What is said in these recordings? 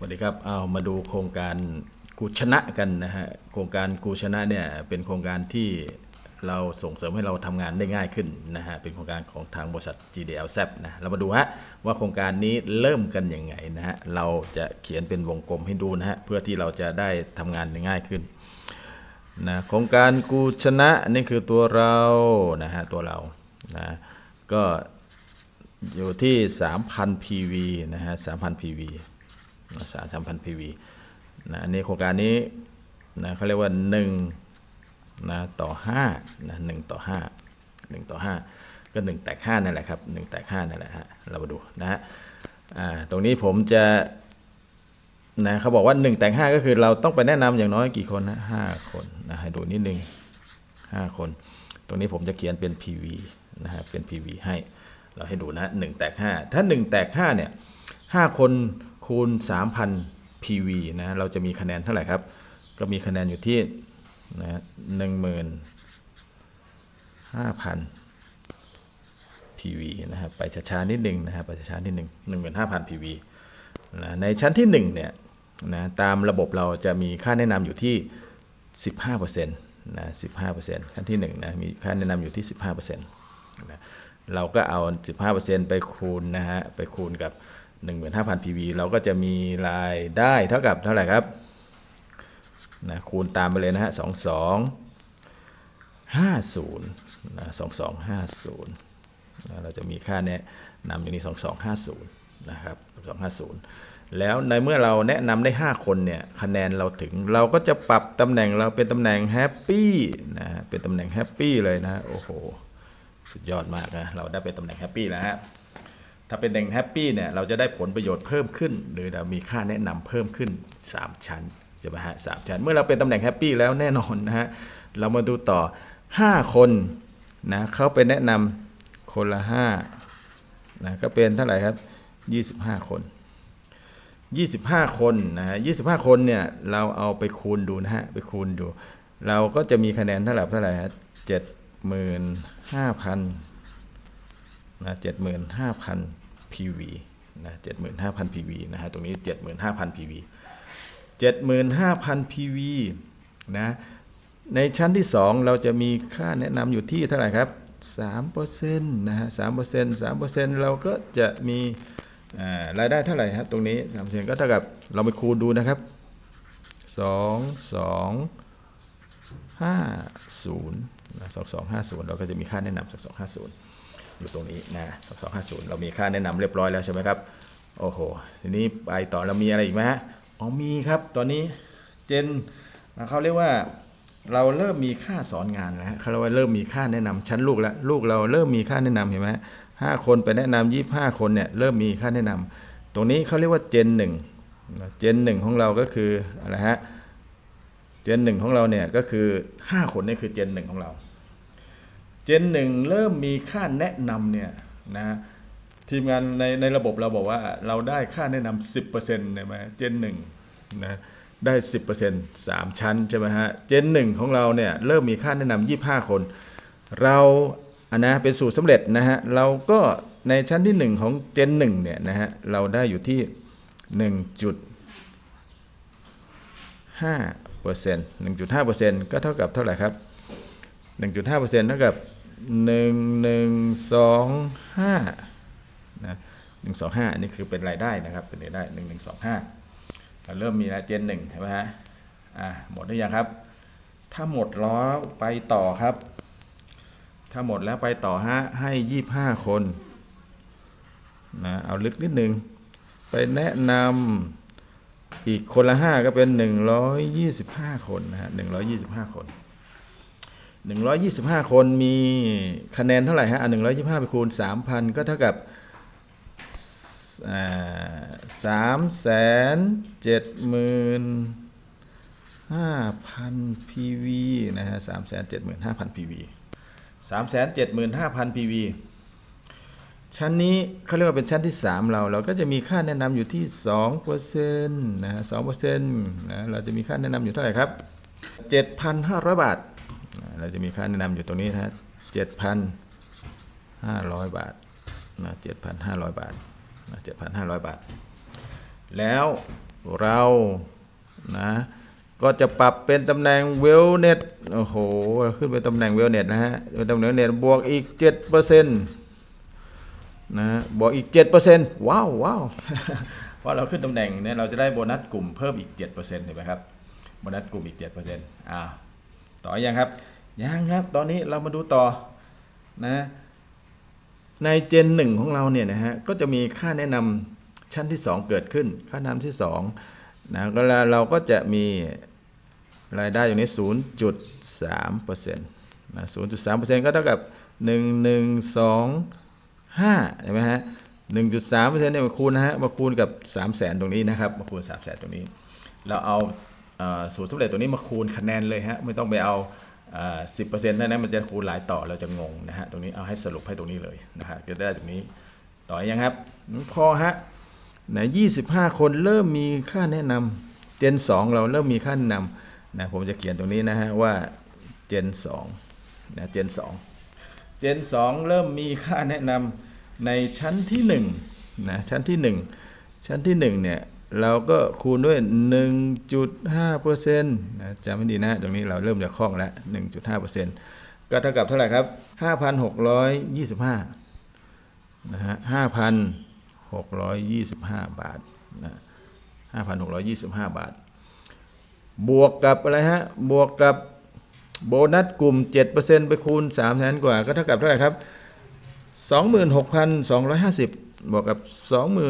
สวัสดีครับ เอามาดูโครงการกูชนะกันนะฮะ โครงการกูชนะเนี่ยเป็นโครงการที่เราส่งเสริมให้เราทำงานได้ง่ายขึ้นนะฮะ เป็นโครงการของทางบริษัท GDL z นะ เรามาดูฮะว่าโครงการนี้เริ่มกันยังไงนะฮะ เราจะเขียนเป็นวงกลมให้ดูนะฮะ เพื่อที่เราจะได้ทำงานได้ง่ายขึ้นนะ โครงการกูชนะนี่คือตัวเรานะฮะ ตัวเรา นะ ก็อยู่ที่ 3,000 PV นะฮะ 3,000 PV นะ3,000 PV นะอันนี้โครงการนี้นะเขาเรียกว่า1นะต่อ5นะ1ต่อ5 1ต่อ5 ก็ 1 แตก5นั่นแหละครับ1แตก5นั่นแหละฮะเรามาดูนะฮะตรงนี้ผมจะนะเขาบอกว่า 1 แต่ง5ก็คือเราต้องไปแนะนำอย่างน้อยกี่คนนะห้าคนนะให้ดูนิดนึง5 คน ตรงนี้ผมจะเขียนเป็น PV นะฮะเป็น PV ให้เราให้ดูนะหนึ่งแตก5ถ้า 1 แตก5เนี่ย 5 คนคูณ 3,000 PV นะเราจะมีคะแนนเท่าไหร่ครับ ก็มีคะแนนอยู่ที่นะหนึ่งหมื่นห้าพัน PV นะครับไปช้าๆนิดหนึ่งนะครับไปช้าๆนิดหนึ่งหนึ่งหมื่นห้าพัน PV นะในชั้นที่ 1 เนี่ยนะตามระบบเราจะมีค่าแนะนำอยู่ที่ 15%นะ15%ขั้นที่1นะมีค่าแนะนำอยู่ที่ 15%นะเราก็เอา 15%ไปคูณนะฮะไปคูณกับ 15,000 PV เราก็จะมีรายได้เท่ากับเท่าไหร่ครับนะคูณตามไปเลยนะฮะ 22 50นะ2250นะเราจะมีค่าแนะนำอยู่ที่2250 นะครับ250 แล้วในเมื่อเราแนะนำได้ 5 คนเนี่ย คะแนนเราถึง เราก็จะปรับตำแหน่งเราเป็นตำแหน่งแฮปปี้นะ เป็นตำแหน่งแฮปปี้เลยนะ โอ้โห สุดยอดมากนะ เราได้เป็นตำแหน่งแฮปปี้แล้วฮะ ถ้าเป็นแหน่งแฮปปี้เนี่ยเราจะได้ผลประโยชน์เพิ่มขึ้น หรือเรามีค่าแนะนำเพิ่มขึ้น 3 ชั้นใช่ไหมฮะสามชั้น เมื่อเราเป็นตำแหน่งแฮปปี้แล้วแน่นอนนะฮะเรามาดูต่อ 5 คนนะเขาไปแนะนำคนละ5นะก็เป็นเท่าไหร่ครับ 25 คน 25 คนนะฮะ25คนเนี่ยเราเอาไปคูณดูนะฮะไปคูณดู เราก็จะมีคะแนนเท่าไหร่เท่าไหร่ฮะ75,000น นะ75,000 PV นะ75,000 PV นะฮะตรงนี้ 75,000 PV 75,000 PV นะในชั้นที่ 2 เราจะมีค่าแนะนำอยู่ที่เท่าไหร่ครับ3%นะฮะ3% 3%เราก็จะมีรายได้เท่าไหร่ครับตรงนี้3%ก็เท่ากับเราไปคูณดูนะครับ 2 2 50นะ2250 เราก็จะมีค่าแนะนำ2250 อยู่ตรงนี้นะ2250 เรามีค่าแนะนำเรียบร้อยแล้วใช่ไหมครับ โอ้โห ทีนี้ไปต่อเรามีอะไรอีกไหมฮะ อ๋อ มีครับ ตอนนี้เจนเขาเรียกว่าเราเริ่มมีค่าสอนงานแล้วเขาเรียกว่าเริ่มมีค่าแนะนำชั้นลูกแล้ว ลูกเราเริ่มมีค่าแนะนำเห็นไหมห้าคนไปแนะนำยี่ห้าคนเนี่ยเริ่มมีค่าแนะนำตรงนี้เขาเรียกว่าเจนหนึ่งเจนหนึ่งของเราก็คืออะไรฮะ เจนหนึ่งของเราเนี่ยก็คือห้าคนนี่คือเจนหนึ่งของเรา เจนหนึ่งเริ่มมีค่าแนะนำเนี่ยนะทีมงานในในระบบเราบอกว่าเราได้ค่าแนะนำสิบเปอร์เซ็นต์ใช่ไหมเจนหนึ่งนะได้สิบเปอร์เซ็นต์สามชั้นใช่ไหมฮะเจนหนึ่งของเราเนี่ยเริ่มมีค่าแนะนำยี่ห้าคน เราอันนะเป็นสูตรสำเร็จนะฮะเราก็ในชั้นที่หนึ่งของเจนหนึ่งเนี่ยนะฮะเราได้อยู่ที่หนึ่งจุดห้าเปอร์เซ็นต์หนึ่งจุดห้าเปอร์เซ็นต์ก็เท่ากับเท่าไหร่ครับ1.5%เท่ากับ 1125นะ125อันนี้คือเป็นรายได้นะครับ เป็นรายได้1125เราเริ่มมีแล้วเจนหนึ่งใช่ไหมฮะอ่าหมดหรือยังครับ ถ้าหมดล้วไปต่อครับ ถ้าหมดแล้วไปต่อฮะให้25คนนะเอาลึกนิดนึง ไปแนะนำอีกคนละ5ก็เป็น125คนนะฮะ125คน 125 คนมีคะแนนเท่าไหร่ฮะอะ125ไปคูณ 3,000 ก็เท่ากับสามแสนเจ็ดหมื่นห้าพัน PV นะฮะสามแสนเจ็ดหมื่นห้าพัน PV สามแสนเจ็ดหมื่นห้าพัน PV ชั้นนี้เขาเรียกว่าเป็นชั้นที่ 3 เรา เราก็จะมีค่าแนะนำอยู่ที่2%นะฮะ2%นะ เราจะมีค่าแนะนำอยู่เท่าไหร่ครับ 7,500 บาท เราจะมีค่าแนะนำอยู่ตรงนี้นะฮะเจ็ดพันห้าร้อยบาทนะเจ็ดพันห้าร้อยบาทนะเจ็ดพันห้าร้อยบาท แล้วเรานะก็จะปรับเป็นตำแหน่งเวลเน็ตโอ้โหขึ้นเป็นตำแหน่งเวลเน็ตนะฮะเป็นตำแหน่งเน็ตบวกอีก7%นะบวกอีก 7%ว้าวว้าวเพราะเราขึ้นตำแหน่งเนี่ยเราจะได้โบนัสกลุ่มเพิ่มอีก 7%เห็นไหมครับโบนัสกลุ่มอีก 7%อ่าต่อยังครับ ยังครับ ตอนนี้เรามาดูต่อนะในเจนหนึ่งของเราเนี่ยนะฮะก็จะมีค่าแนะนำชั้นที่ 2 เกิดขึ้น ค่าแนะนำที่2นะก็แล้วเราก็จะมีรายได้อยู่ใน 0.3%นะ0.3%ก็เท่ากับ 1125 ใช่ไหมฮะ 1.3%เนี่ยมาคูณนะฮะมาคูณกับ 3 0 0แสนตรงนี้นะครับ มาคูณ 3 0 0แสนตรงนี้ เราเอาสูตรสำเร็จตัวนี้มาคูณคะแนนเลยฮะ ไม่ต้องไปเอา สิบเปอร์เซ็นต์นั่นมันจะคูณหลายต่อเราจะงงนะฮะตรงนี้เอาให้สรุปให้ตรงนี้เลยนะฮะจะได้ตรงนี้ต่อยังครับพอฮะนะ25คนเริ่มมีค่าแนะนำเจน2เราเริ่มมีค่าแนะนำนะผมจะเขียนตรงนี้นะฮะว่าเจน2นะเจน2เจน2เริ่มมีค่าแนะนำในชั้นที่1นะชั้นที่1ชั้นที่1เนี่ย เราก็คูณด้วย 1.5%นะจำไม่ดีนะ ตรงนี้เราเริ่มจากคล่องแล้ว 1.5%ก็เท่ากับเท่าไหร่ครับ 5,625 นะฮะ 5,625 บาทนะ5,625 บาท บวกกับอะไรฮะ บวกกับโบนัสกลุ่ม 7%ไปคูณ3แสนกว่า ก็เท่ากับเท่าไหร่ครับ 26,250 บวกกับ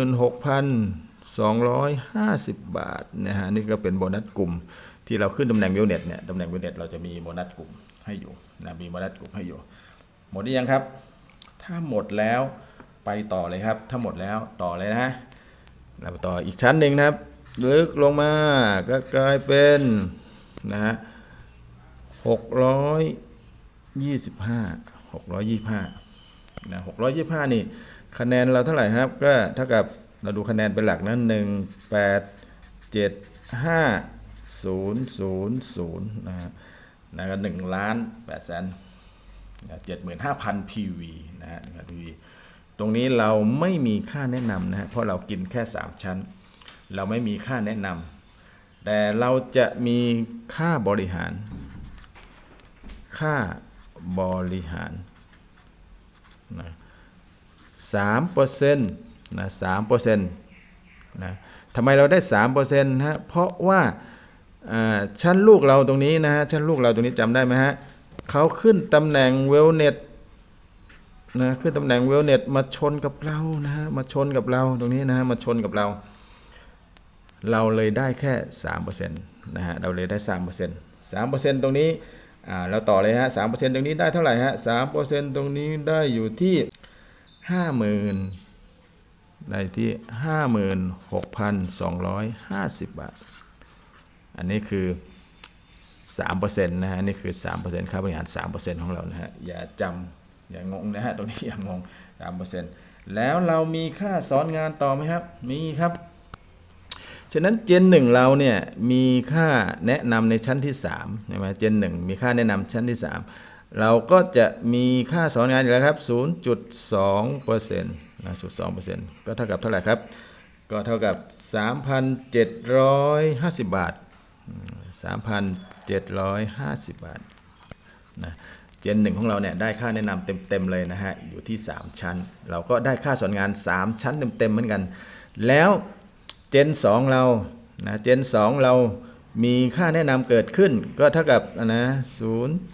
26,000 250 บาทนะฮะนี่ก็เป็นโบนัสกลุ่มที่เราขึ้นตำแหน่งวิวเน็ตเนี่ยตำแหน่งวิวเน็ตเราจะมีโบนัสกลุ่มให้อยู่นะมีโบนัสกลุ่มให้อยู่ หมดหรือยังครับ ถ้าหมดแล้วไปต่อเลยครับ ถ้าหมดแล้วต่อเลยนะเราไปต่ออีกชั้นหนึ่งนะครับ ลึกลงมาก็กลายเป็นนะฮะหกร้อยยี่สิบห้าหกร้อยยี่ห้านะหกร้อยยี่ห้านี่คะแนนเราเท่าไหร่ครับ ก็เท่ากับ เราดูคะแนนเป็นหลักนั้นหนึ่งแปดเจ็ดห้าศูนย์ศูนย์ศูนย์นะฮะนะก็หนึ่งล้านแปดแสนเจ็ดหมื่นห้าพัน PV นะฮะ PV ตรงนี้เราไม่มีค่าแนะนำนะฮะเพราะเรากินแค่ 3 ชั้น เราไม่มีค่าแนะนำแต่เราจะมีค่าบริหาร ค่าบริหารนะสามเปอร์เซ็นต์ นะสามเปอร์เซ็นต์นะทำไมเราได้สามเปอร์เซ็นต์ฮะเพราะว่าชั้นลูกเราตรงนี้นะฮะชั้นลูกเราตรงนี้จำได้ไหมฮะเขาขึ้นตำแหน่งเวลเน็ตนะขึ้นตำแหน่งเวลเน็ตมาชนกับเรานะฮะมาชนกับเราตรงนี้นะฮะมาชนกับเรา เราเลยได้แค่3%นะฮะเราเลยได้ 3% 3%ตรงนี้อ่าเราต่อเลยฮะ3%ตรงนี้ได้เท่าไหร่ฮะ3%ตรงนี้ได้อยู่ที่ 50,000 ได้ที่ 56,250 บาท อันนี้คือ 3%นะฮะ นี่คือ 3%ค่าบริหาร 3%ของเรานะฮะ อย่าจำอย่างงนะฮะ ตรงนี้อย่างงง 3%แล้วเรามีค่าสอนงานต่อไหมครับ มีครับ ฉะนั้นเจนหนึ่งเราเนี่ย มีค่าแนะนำในชั้นที่3ใช่ไหมเจนหนึ่งมีค่าแนะนำชั้นที่ 3 เราก็จะมีค่าสอนงานอยู่แล้วครับ 0.2% นะ0.2%ก็เท่ากับเท่าไหร่ครับ ก็เท่ากับ 3,750 บาท 3,750 บาทนะเจนหนึ่งของเราเนี่ยได้ค่าแนะนำเต็ม ๆ เลยนะฮะ อยู่ที่ 3 ชั้น เราก็ได้ค่าสอนงาน 3 ชั้นเต็ม ๆ เหมือนกัน แล้วเจน 2 เรานะเจน 2 เรามีค่าแนะนำเกิดขึ้นก็เท่ากับนะ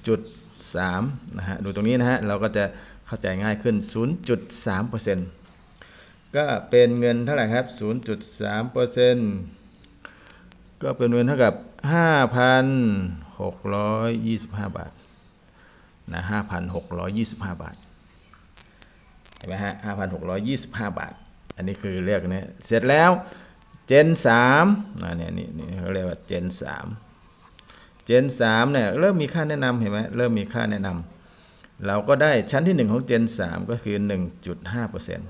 0.3นะฮะดูตรงนี้นะฮะเราก็จะ เข้าใจง่ายขึ้น 0.3%ก็เป็นเงินเท่าไหร่ครับ 0.3%ก็เป็นเงินเท่ากับ 5,625 บาทนะ5,625 บาท เห็นไหมฮะ 5,625 บาท อันนี้คือเรียกเนี่ยเสร็จแล้วเจน3นะเนี่ยนี่นี่เขาเรียกว่าเจน3เจน3เนี่ยเริ่มมีค่าแนะนำเห็นไหมเริ่มมีค่าแนะนำ เราก็ได้ชั้นที่ 1 ของเจน3ก็คือ 1.5%น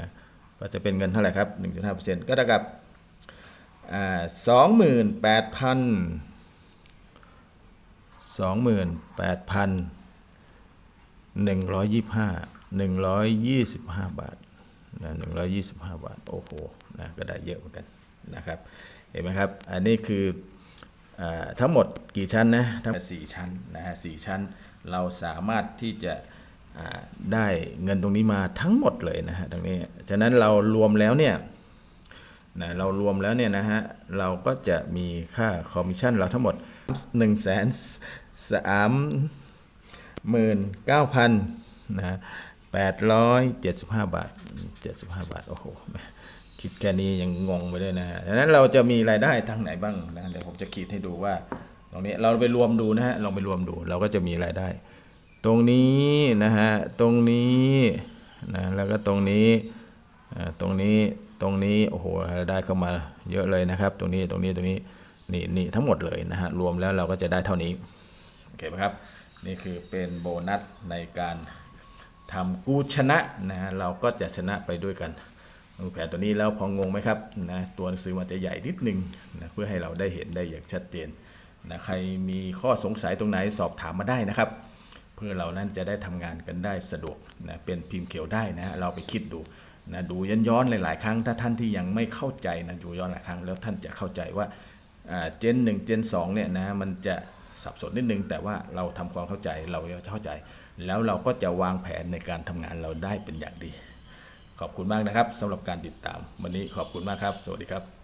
ะก็จะเป็นเงินเท่าไหร่ครับ 1.5%ก็เท่ากับสองหมื่นแปดพันสองหมื่นแปดพันหนึ่งร้อยยี่ห้าหนึ่งร้อยยี่สิบห้าบาทนะหนึ่งร้อยยี่สิบห้าบาท โอ้โหนะก็ได้เยอะเหมือนกันนะครับ เห็นไหมครับ อันนี้คืออทั้งหมดกี่ชั้นนะ ทั้งหมดสี่ชั้นนะฮะสี่ชั้น เราสามารถที่จะได้เงินตรงนี้มาทั้งหมดเลยนะฮะตรงนี้ ฉะนั้นเรารวมแล้วเนี่ยนะเรารวมแล้วเนี่ยนะฮะเราก็จะมีค่าคอมมิชชั่นเราทั้งหมด1นึ่งแสนสามหมื่นเก้าพันนะแปดร้อยเจ็ดสิบห้าบาทเจ็ดสิบห้าบาท โอ้โห คิดแค่นี้ยังงงไปเลยนะฮะดังนั้นเราจะมีรายได้ทางไหนบ้างนะเดี๋ยวผมจะคิดให้ดูว่า ตรงนี้เราไปรวมดูนะฮะลองไปรวมดู เราก็จะมีรายได้ ตรงนี้นะฮะตรงนี้นะแล้วก็ตรงนี้ตรงนี้ตรงนี้โอ้โหรายได้เข้ามาเยอะเลยนะครับ ตรงนี้ตรงนี้ตรงนี้นี่นี่ทั้งหมดเลยนะฮะรวมแล้วเราก็จะได้เท่านี้โอเคไหมครับนี่คือเป็นโบนัสในการทำกู้ชนะนะฮะเราก็จะชนะไปด้วยกันดูแผนตัวนี้แล้วพองงไหมครับนะตัวหนังสือมันจะใหญ่นิดนึงนะเพื่อให้เราได้เห็นได้อย่างชัดเจน นะใครมีข้อสงสัยตรงไหนสอบถามมาได้นะครับ เพื่อเรานั้นจะได้ทำงานกันได้สะดวกนะเป็นพิมพ์เขียวได้นะเราไปคิดดูนะดูย้อนย้อนๆหลาย ๆ ครั้ง ถ้าท่านที่ยังไม่เข้าใจนะดูย้อนหลายครั้งแล้วท่านจะเข้าใจว่าเจนหนึ่งเจนสองเนี่ยนะมันจะสับสนนิดนึง แต่ว่าเราทำความเข้าใจเราจะเข้าใจ แล้วเราก็จะวางแผนในการทำงานเราได้เป็นอย่างดี ขอบคุณมากนะครับสำหรับการติดตาม วันนี้ขอบคุณมากครับ สวัสดีครับ